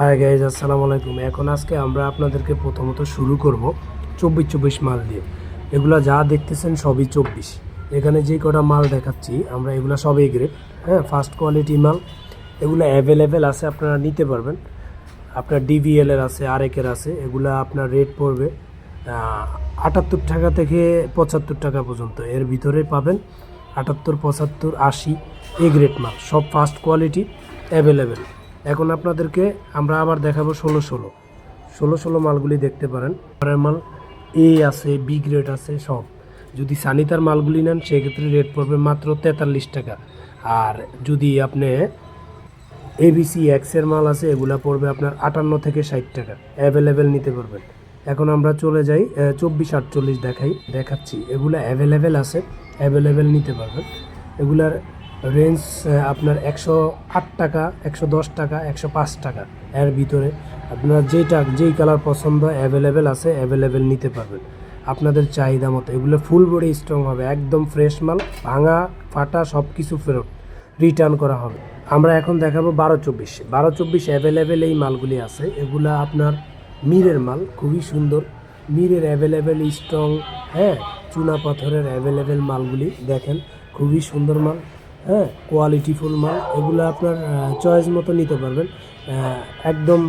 Hi guys আসসালামু আলাইকুম। এখন আজকে আমরা আপনাদেরকে প্রথমত শুরু করব চব্বিশ চব্বিশ মাল দিয়ে। এগুলা যা দেখতেছেন সবই চব্বিশ। এখানে যে কটা মাল দেখাচ্ছি, আমরা এগুলো সবই গ্রেড হ্যাঁ ফার্স্ট কোয়ালিটি মাল। এগুলো অ্যাভেলেবেল আছে, আপনারা নিতে পারবেন। আপনার ডিভিএল এর আছে আরেকের আছে, এগুলা আপনার রেট পড়বে আটাত্তর টাকা থেকে পঁচাত্তর টাকা পর্যন্ত। এর ভিতরে পাবেন আটাত্তর, পঁচাত্তর, আশি, এ গ্রেড মাল। সব ফার্স্ট কোয়ালিটি অ্যাভেলেবেল এখন আপনাদেরকে আমরা আবার দেখাবো ষোলো ষোলো। ষোলো ষোলো মালগুলি দেখতে পারেন। পরের মাল এ আছে বি গ্রেড আছে, সব। যদি সানিতার মালগুলি নেন, সেক্ষেত্রে রেট পড়বে মাত্র তেতাল্লিশ টাকা। আর যদি আপনি এবিসি এক্সের মাল আছে, এগুলা পড়বে আপনার আটান্ন থেকে ষাট টাকা। অ্যাভেলেবেল নিতে পারবেন। এখন আমরা চলে যাই চব্বিশ আটচল্লিশ দেখাই, দেখাচ্ছি। এগুলো অ্যাভেলেবেল আছে অ্যাভেলেবেল নিতে পারবেন। এগুলার রেঞ্জ আপনার একশো আট টাকা, একশো দশ টাকা, একশো পাঁচ টাকা এর ভিতরে। আপনার যেটা, যেই কালার পছন্দ অ্যাভেলেবেল আছে অ্যাভেলেবেল নিতে পারবেন। আপনাদের চাহিদা মতো। এগুলো ফুল বডি স্ট্রং হবে, একদম ফ্রেশ মাল, ভাঙা, ফাটা সব কিছু ফেরত রিটার্ন করা হবে। আমরা এখন দেখাবো বারো চব্বিশ। বারো চব্বিশ অ্যাভেলেবেল এই মালগুলি আছে। এগুলা আপনার মিরের মাল, খুবই সুন্দর। মিরের অ্যাভেলেবেল স্ট্রং হ্যাঁ চুনা পাথরের অ্যাভেলেবেল মালগুলি দেখেন, খুবই সুন্দর মাল। হ্যাঁ কোয়ালিটিফুল মাল, এগুলো আপনার চয়েস মতো নিতে পারবেন। একদম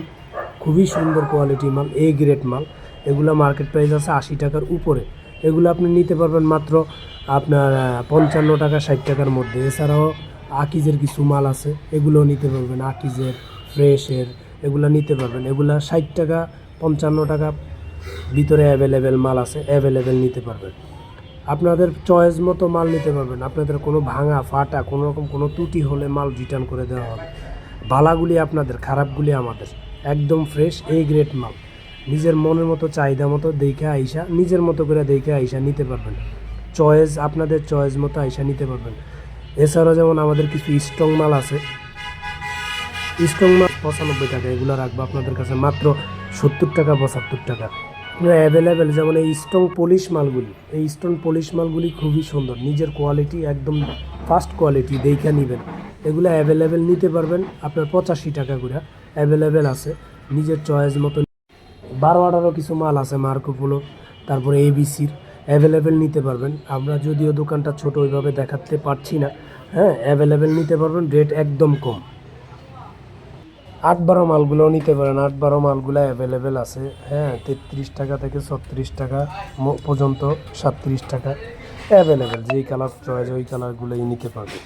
খুবই সুন্দর কোয়ালিটি মাল এ গ্রেড মাল। এগুলো মার্কেট প্রাইস আছে আশি টাকার উপরে। এগুলো আপনি নিতে পারবেন মাত্র আপনার পঞ্চান্ন টাকা ষাট টাকার মধ্যে। এছাড়াও আকিজের কিছু মাল আছে, এগুলোও নিতে পারবেন। আকিজের, ফ্রেশের, এগুলো নিতে পারবেন। এগুলা ষাট টাকা, পঞ্চান্ন টাকা ভিতরে অ্যাভেলেবেল মাল আছে অ্যাভেলেবেল নিতে পারবেন। আপনাদের চয়েস মতো মাল নিতে পারবেন। আপনাদের কোনো ভাঙা, ফাটা, কোনো রকম কোনো ত্রুটি হলে মাল রিটার্ন করে দেওয়া হবে। ভালাগুলি আপনাদের, খারাপগুলি আমাদের। একদম ফ্রেশ এই গ্রেড মাল। নিজের মনের মতো, চাহিদা মতো দেখে আইসা, নিজের মতো করে দেখে আইসা নিতে পারবেন। চয়েস আপনাদের চয়েস মতো আইসা নিতে পারবেন। এছাড়াও যেমন আমাদের কিছু স্ট্রং মাল আছে। স্ট্রং মাল পঁচানব্বই টাকা, এগুলো রাখব আপনাদের কাছে মাত্র সত্তর টাকা, পঁচাত্তর টাকা। অ্যাভেলেবেল যেমন এই স্টোন পলিশ মালগুলি। এই স্ট্রং পলিশ মালগুলি খুবই সুন্দর। নিজের কোয়ালিটি একদম ফার্স্ট কোয়ালিটি দেখে নেবেন। এগুলো অ্যাভেলেবেল নিতে পারবেন, আপনার পঁচাশি টাকা করে। অ্যাভেলেবেল আছে, নিজের চয়েস মতো বারো, আঠারো কিছু মাল আছে মার্কোপোলো তারপরে এবিসির অ্যাভেলেবেল নিতে পারবেন। আমরা যদিও দোকানটা ছোট ওইভাবে দেখাতে পারছি না। হ্যাঁ অ্যাভেলেবেল নিতে পারবেন রেট একদম কম। আট বারো মালগুলোও নিতে পারেন। আট বারো মালগুলো অ্যাভেলেবেল আছে। হ্যাঁ তেত্রিশ টাকা থেকে ছত্রিশ টাকা পর্যন্ত সাতত্রিশ টাকা অ্যাভেলেবেল যেই কালার চয়েস ওই কালারগুলোই নিতে পারবে